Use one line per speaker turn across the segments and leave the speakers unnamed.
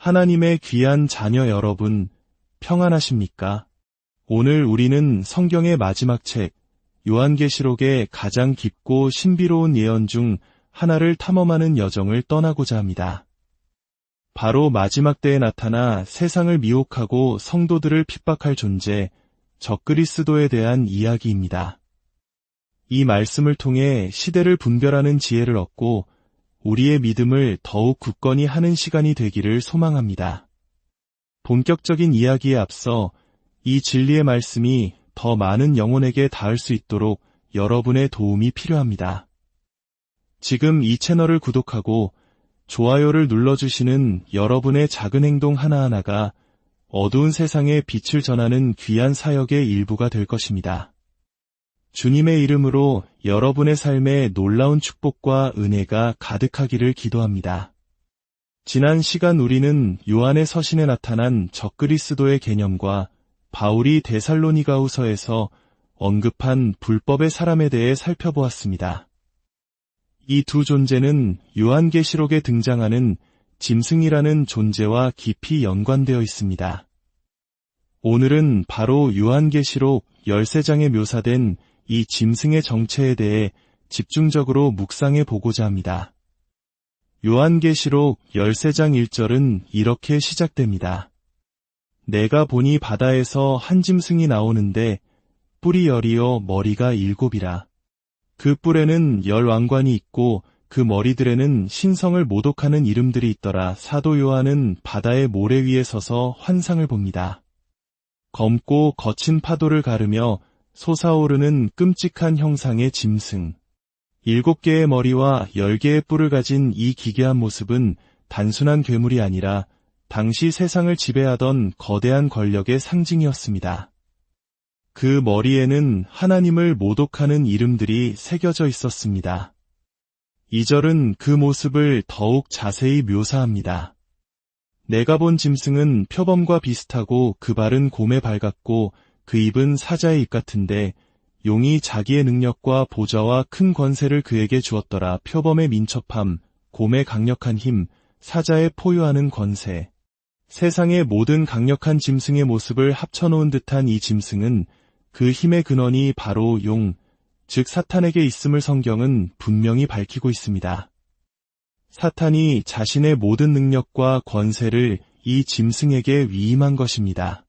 하나님의 귀한 자녀 여러분, 평안하십니까? 오늘 우리는 성경의 마지막 책, 요한계시록의 가장 깊고 신비로운 예언 중 하나를 탐험하는 여정을 떠나고자 합니다. 바로 마지막 때에 나타나 세상을 미혹하고 성도들을 핍박할 존재, 적그리스도에 대한 이야기입니다. 이 말씀을 통해 시대를 분별하는 지혜를 얻고 우리의 믿음을 더욱 굳건히 하는 시간이 되기를 소망합니다. 본격적인 이야기에 앞서 이 진리의 말씀이 더 많은 영혼에게 닿을 수 있도록 여러분의 도움이 필요합니다. 지금 이 채널을 구독하고 좋아요를 눌러주시는 여러분의 작은 행동 하나하나가 어두운 세상에 빛을 전하는 귀한 사역의 일부가 될 것입니다. 주님의 이름으로 여러분의 삶에 놀라운 축복과 은혜가 가득하기를 기도합니다. 지난 시간 우리는 요한의 서신에 나타난 적그리스도의 개념과 바울이 데살로니가후서에서 언급한 불법의 사람에 대해 살펴보았습니다. 이 두 존재는 요한계시록에 등장하는 짐승이라는 존재와 깊이 연관되어 있습니다. 오늘은 바로 요한계시록 13장에 묘사된 이 짐승의 정체에 대해 집중적으로 묵상해 보고자 합니다. 요한계시록 13장 1절은 이렇게 시작됩니다. 내가 보니 바다에서 한 짐승이 나오는데 뿔이 열이요 머리가 일곱이라. 그 뿔에는 열 왕관이 있고 그 머리들에는 신성을 모독하는 이름들이 있더라. 사도 요한은 바다의 모래 위에 서서 환상을 봅니다. 검고 거친 파도를 가르며 솟아오르는 끔찍한 형상의 짐승. 일곱 개의 머리와 열 개의 뿔을 가진 이 기괴한 모습은 단순한 괴물이 아니라 당시 세상을 지배하던 거대한 권력의 상징이었습니다. 그 머리에는 하나님을 모독하는 이름들이 새겨져 있었습니다. 이 절은 그 모습을 더욱 자세히 묘사합니다. 내가 본 짐승은 표범과 비슷하고 그 발은 곰에 발 같고 그 입은 사자의 입 같은데 용이 자기의 능력과 보좌와 큰 권세를 그에게 주었더라. 표범의 민첩함, 곰의 강력한 힘, 사자의 포효하는 권세. 세상의 모든 강력한 짐승의 모습을 합쳐놓은 듯한 이 짐승은 그 힘의 근원이 바로 용, 즉 사탄에게 있음을 성경은 분명히 밝히고 있습니다. 사탄이 자신의 모든 능력과 권세를 이 짐승에게 위임한 것입니다.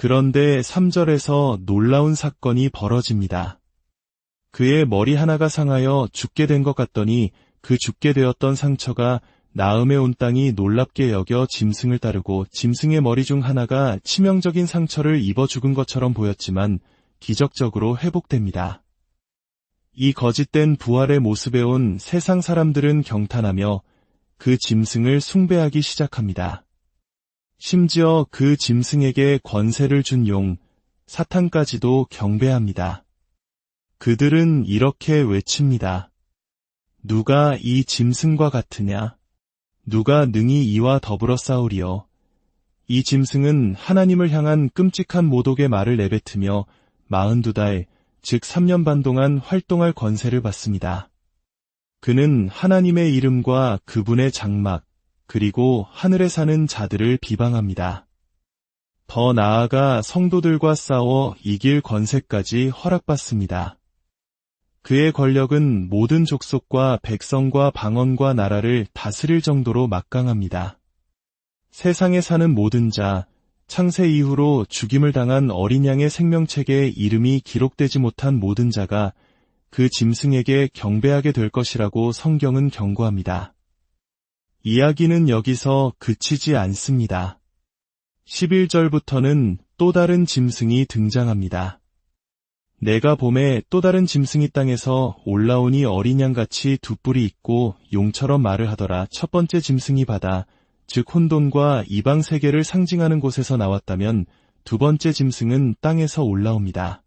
그런데 3절에서 놀라운 사건이 벌어집니다. 그의 머리 하나가 상하여 죽게 된 것 같더니 그 죽게 되었던 상처가 나음에 온 땅이 놀랍게 여겨 짐승을 따르고 짐승의 머리 중 하나가 치명적인 상처를 입어 죽은 것처럼 보였지만 기적적으로 회복됩니다. 이 거짓된 부활의 모습에 온 세상 사람들은 경탄하며 그 짐승을 숭배하기 시작합니다. 심지어 그 짐승에게 권세를 준 용, 사탄까지도 경배합니다. 그들은 이렇게 외칩니다. 누가 이 짐승과 같으냐? 누가 능히 이와 더불어 싸우리요? 이 짐승은 하나님을 향한 끔찍한 모독의 말을 내뱉으며 42달, 즉 3년 반 동안 활동할 권세를 받습니다. 그는 하나님의 이름과 그분의 장막, 그리고 하늘에 사는 자들을 비방합니다. 더 나아가 성도들과 싸워 이길 권세까지 허락받습니다. 그의 권력은 모든 족속과 백성과 방언과 나라를 다스릴 정도로 막강합니다. 세상에 사는 모든 자, 창세 이후로 죽임을 당한 어린 양의 생명책에 이름이 기록되지 못한 모든 자가 그 짐승에게 경배하게 될 것이라고 성경은 경고합니다. 이야기는 여기서 그치지 않습니다. 11절부터는 또 다른 짐승이 등장합니다. 내가 봄에 또 다른 짐승이 땅에서 올라오니 어린 양같이 두 뿔이 있고 용처럼 말을 하더라. 첫 번째 짐승이 바다, 즉 혼돈과 이방 세계를 상징하는 곳에서 나왔다면 두 번째 짐승은 땅에서 올라옵니다.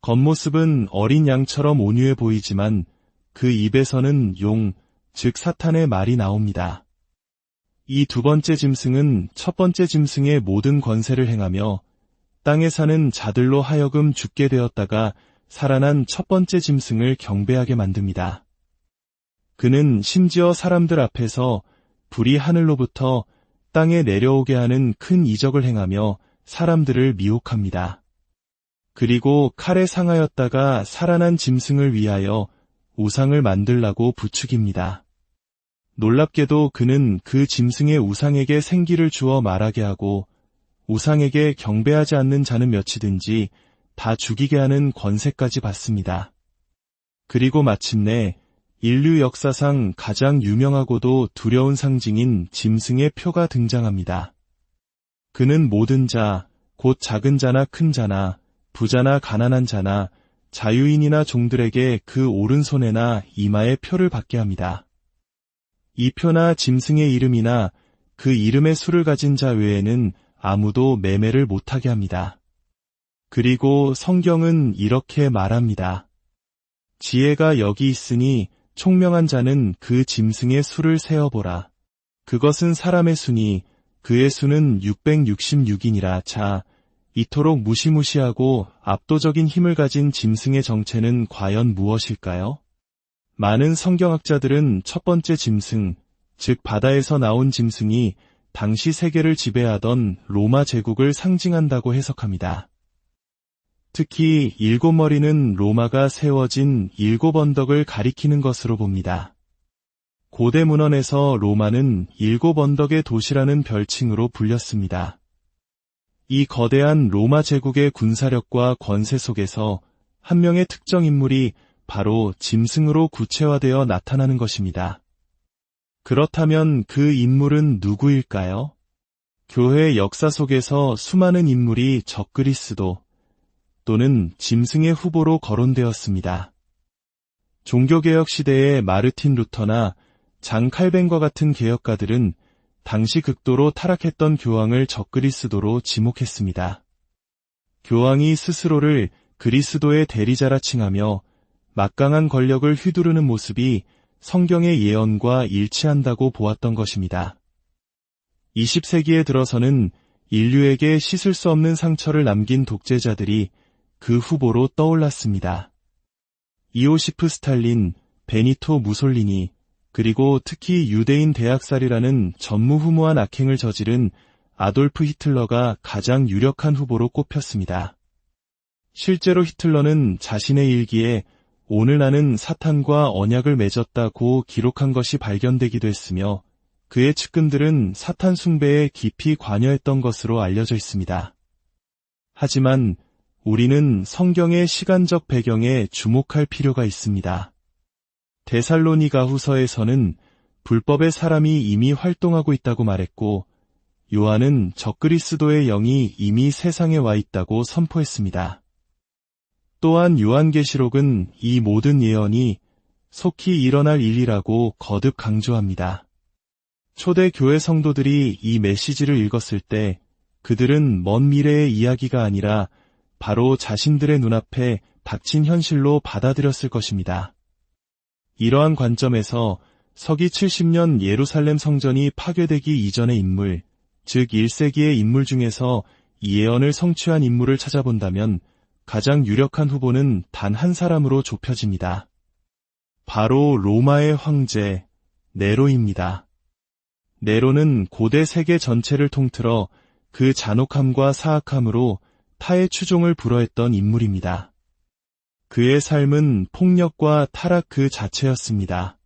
겉모습은 어린 양처럼 온유해 보이지만 그 입에서는 용, 즉 사탄의 말이 나옵니다. 이 두 번째 짐승은 첫 번째 짐승의 모든 권세를 행하며 땅에 사는 자들로 하여금 죽게 되었다가 살아난 첫 번째 짐승을 경배하게 만듭니다. 그는 심지어 사람들 앞에서 불이 하늘로부터 땅에 내려오게 하는 큰 이적을 행하며 사람들을 미혹합니다. 그리고 칼에 상하였다가 살아난 짐승을 위하여 우상을 만들라고 부추깁니다. 놀랍게도 그는 그 짐승의 우상에게 생기를 주어 말하게 하고 우상에게 경배하지 않는 자는 몇이든지 다 죽이게 하는 권세까지 받습니다. 그리고 마침내 인류 역사상 가장 유명하고도 두려운 상징인 짐승의 표가 등장합니다. 그는 모든 자, 곧 작은 자나 큰 자나, 부자나 가난한 자나, 자유인이나 종들에게 그 오른손에나 이마에 표를 받게 합니다. 이 표나 짐승의 이름이나 그 이름의 수를 가진 자 외에는 아무도 매매를 못하게 합니다. 그리고 성경은 이렇게 말합니다. 지혜가 여기 있으니 총명한 자는 그 짐승의 수를 세어보라. 그것은 사람의 수니 그의 수는 666이니라 자, 이토록 무시무시하고 압도적인 힘을 가진 짐승의 정체는 과연 무엇일까요? 많은 성경학자들은 첫 번째 짐승, 즉 바다에서 나온 짐승이 당시 세계를 지배하던 로마 제국을 상징한다고 해석합니다. 특히 일곱 머리는 로마가 세워진 일곱 언덕을 가리키는 것으로 봅니다. 고대 문헌에서 로마는 일곱 언덕의 도시라는 별칭으로 불렸습니다. 이 거대한 로마 제국의 군사력과 권세 속에서 한 명의 특정 인물이 바로 짐승으로 구체화되어 나타나는 것입니다. 그렇다면 그 인물은 누구일까요? 교회 역사 속에서 수많은 인물이 적그리스도, 또는 짐승의 후보로 거론되었습니다. 종교개혁 시대의 마르틴 루터나 장 칼벤과 같은 개혁가들은 당시 극도로 타락했던 교황을 적그리스도로 지목했습니다. 교황이 스스로를 그리스도의 대리자라 칭하며 막강한 권력을 휘두르는 모습이 성경의 예언과 일치한다고 보았던 것입니다. 20세기에 들어서는 인류에게 씻을 수 없는 상처를 남긴 독재자들이 그 후보로 떠올랐습니다. 이오시프 스탈린, 베니토 무솔리니, 그리고 특히 유대인 대학살이라는 전무후무한 악행을 저지른 아돌프 히틀러가 가장 유력한 후보로 꼽혔습니다. 실제로 히틀러는 자신의 일기에 오늘 나는 사탄과 언약을 맺었다고 기록한 것이 발견되기도 했으며 그의 측근들은 사탄 숭배에 깊이 관여했던 것으로 알려져 있습니다. 하지만 우리는 성경의 시간적 배경에 주목할 필요가 있습니다. 데살로니가 후서에서는 불법의 사람이 이미 활동하고 있다고 말했고, 요한은 적그리스도의 영이 이미 세상에 와 있다고 선포했습니다. 또한 요한계시록은 이 모든 예언이 속히 일어날 일이라고 거듭 강조합니다. 초대 교회 성도들이 이 메시지를 읽었을 때 그들은 먼 미래의 이야기가 아니라 바로 자신들의 눈앞에 닥친 현실로 받아들였을 것입니다. 이러한 관점에서 서기 70년 예루살렘 성전이 파괴되기 이전의 인물, 즉 1세기의 인물 중에서 이 예언을 성취한 인물을 찾아본다면 가장 유력한 후보는 단 한 사람으로 좁혀집니다. 바로 로마의 황제 네로입니다. 네로는 고대 세계 전체를 통틀어 그 잔혹함과 사악함으로 타의 추종을 불허했던 인물입니다. 그의 삶은 폭력과 타락 그 자체였습니다.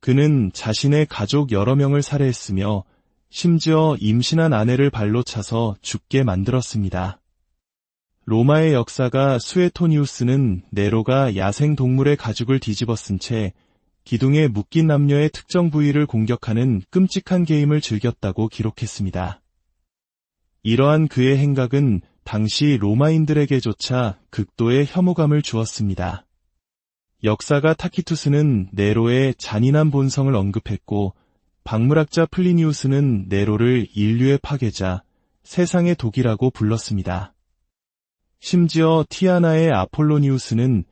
그는 자신의 가족 여러 명을 살해했으며 심지어 임신한 아내를 발로 차서 죽게 만들었습니다. 로마의 역사가 수에토니우스는 네로가 야생 동물의 가죽을 뒤집어 쓴 채 기둥에 묶인 남녀의 특정 부위를 공격하는 끔찍한 게임을 즐겼다고 기록했습니다. 이러한 그의 행각은 당시 로마인들에게조차 극도의 혐오감을 주었습니다. 역사가 타키투스는 네로의 잔인한 본성을 언급했고 박물학자 플리니우스는 네로를 인류의 파괴자, 세상의 독이라고 불렀습니다. 심지어 티아나의 아폴로니우스는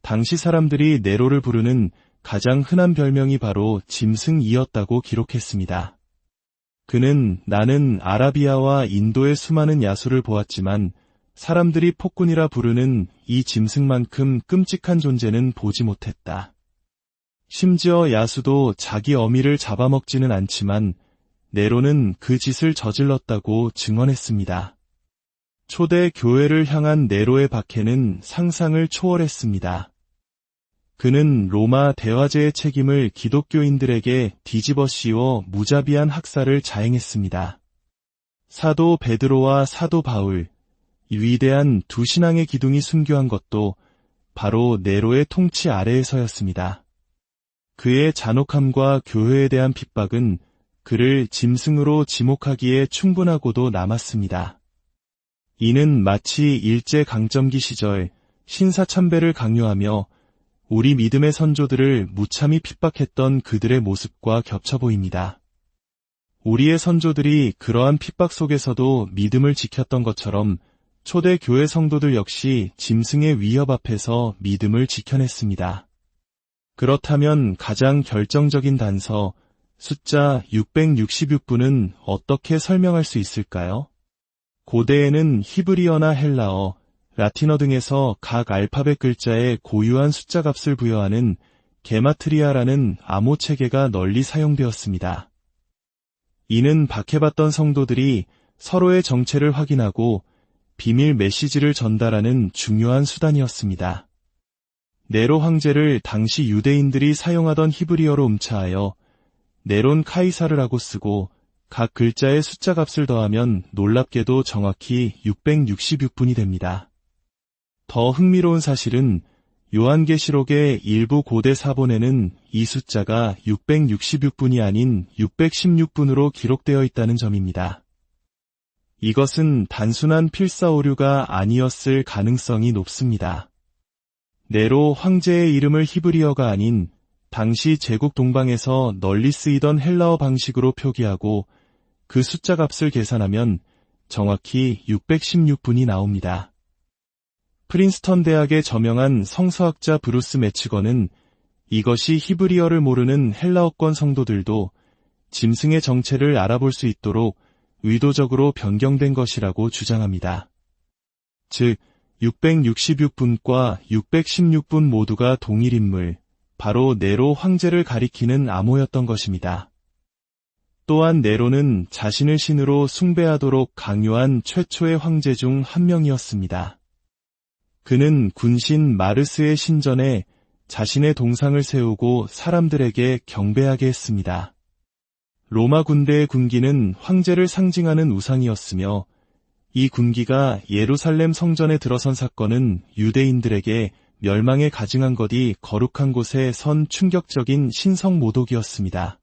당시 사람들이 네로를 부르는 가장 흔한 별명이 바로 짐승이었다고 기록했습니다. 그는 나는 아라비아와 인도의 수많은 야수를 보았지만 사람들이 폭군이라 부르는 이 짐승만큼 끔찍한 존재는 보지 못했다. 심지어 야수도 자기 어미를 잡아먹지는 않지만 네로는 그 짓을 저질렀다고 증언했습니다. 초대 교회를 향한 네로의 박해는 상상을 초월했습니다. 그는 로마 대화제의 책임을 기독교인들에게 뒤집어 씌워 무자비한 학살을 자행했습니다. 사도 베드로와 사도 바울, 위대한 두 신앙의 기둥이 순교한 것도 바로 네로의 통치 아래에서였습니다. 그의 잔혹함과 교회에 대한 핍박은 그를 짐승으로 지목하기에 충분하고도 남았습니다. 이는 마치 일제강점기 시절 신사참배를 강요하며 우리 믿음의 선조들을 무참히 핍박했던 그들의 모습과 겹쳐 보입니다. 우리의 선조들이 그러한 핍박 속에서도 믿음을 지켰던 것처럼 초대 교회 성도들 역시 짐승의 위협 앞에서 믿음을 지켜냈습니다. 그렇다면 가장 결정적인 단서 숫자 666분은 어떻게 설명할 수 있을까요? 고대에는 히브리어나 헬라어, 라틴어 등에서 각 알파벳 글자에 고유한 숫자 값을 부여하는 게마트리아라는 암호 체계가 널리 사용되었습니다. 이는 박해받던 성도들이 서로의 정체를 확인하고 비밀 메시지를 전달하는 중요한 수단이었습니다. 네로 황제를 당시 유대인들이 사용하던 히브리어로 음차하여 네론 카이사르라고 쓰고 각 글자의 숫자 값을 더하면 놀랍게도 정확히 666분이 됩니다. 더 흥미로운 사실은 요한계시록의 일부 고대 사본에는 이 숫자가 666분이 아닌 616분으로 기록되어 있다는 점입니다. 이것은 단순한 필사 오류가 아니었을 가능성이 높습니다. 네로 황제의 이름을 히브리어가 아닌 당시 제국 동방에서 널리 쓰이던 헬라어 방식으로 표기하고 그 숫자 값을 계산하면 정확히 616분이 나옵니다. 프린스턴 대학의 저명한 성서학자 브루스 매치건은 이것이 히브리어를 모르는 헬라어권 성도들도 짐승의 정체를 알아볼 수 있도록 의도적으로 변경된 것이라고 주장합니다. 즉, 666분과 616분 모두가 동일 인물, 바로 네로 황제를 가리키는 암호였던 것입니다. 또한 네로는 자신을 신으로 숭배하도록 강요한 최초의 황제 중 한 명이었습니다. 그는 군신 마르스의 신전에 자신의 동상을 세우고 사람들에게 경배하게 했습니다. 로마 군대의 군기는 황제를 상징하는 우상이었으며 이 군기가 예루살렘 성전에 들어선 사건은 유대인들에게 멸망에 가증한 것이 거룩한 곳에 선 충격적인 신성 모독이었습니다.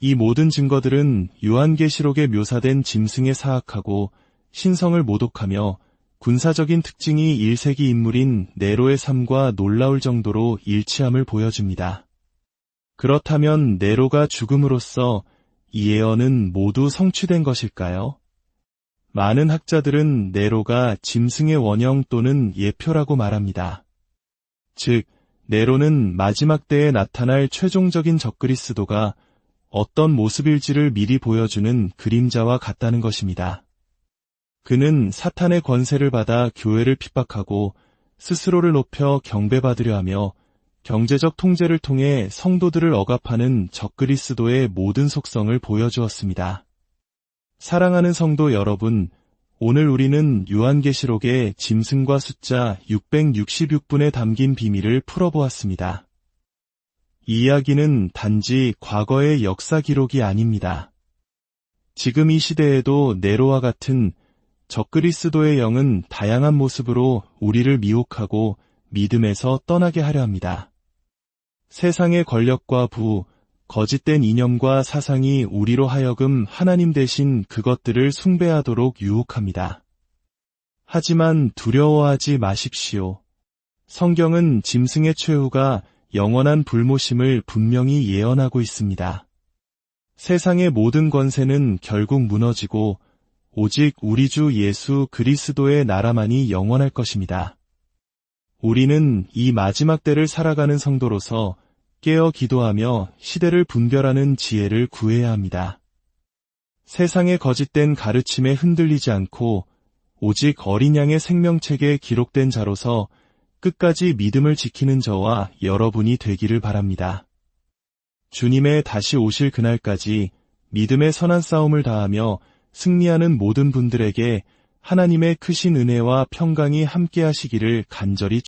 이 모든 증거들은 요한계시록에 묘사된 짐승에 사악하고 신성을 모독하며 군사적인 특징이 1세기 인물인 네로의 삶과 놀라울 정도로 일치함을 보여줍니다. 그렇다면 네로가 죽음으로써 이 예언은 모두 성취된 것일까요? 많은 학자들은 네로가 짐승의 원형 또는 예표라고 말합니다. 즉, 네로는 마지막 때에 나타날 최종적인 적그리스도가 어떤 모습일지를 미리 보여주는 그림자와 같다는 것입니다. 그는 사탄의 권세를 받아 교회를 핍박하고 스스로를 높여 경배받으려 하며 경제적 통제를 통해 성도들을 억압하는 적그리스도의 모든 속성을 보여주었습니다. 사랑하는 성도 여러분, 오늘 우리는 요한계시록의 짐승과 숫자 666분에 담긴 비밀을 풀어보았습니다. 이 이야기는 단지 과거의 역사 기록이 아닙니다. 지금 이 시대에도 네로와 같은 적그리스도의 영은 다양한 모습으로 우리를 미혹하고 믿음에서 떠나게 하려 합니다. 세상의 권력과 부, 거짓된 이념과 사상이 우리로 하여금 하나님 대신 그것들을 숭배하도록 유혹합니다. 하지만 두려워하지 마십시오. 성경은 짐승의 최후가 영원한 불모심을 분명히 예언하고 있습니다. 세상의 모든 권세는 결국 무너지고 오직 우리 주 예수 그리스도의 나라만이 영원할 것입니다. 우리는 이 마지막 때를 살아가는 성도로서 깨어 기도하며 시대를 분별하는 지혜를 구해야 합니다. 세상의 거짓된 가르침에 흔들리지 않고 오직 어린 양의 생명책에 기록된 자로서 끝까지 믿음을 지키는 저와 여러분이 되기를 바랍니다. 주님의 다시 오실 그날까지 믿음의 선한 싸움을 다하며 승리하는 모든 분들에게 하나님의 크신 은혜와 평강이 함께 하시기를 간절히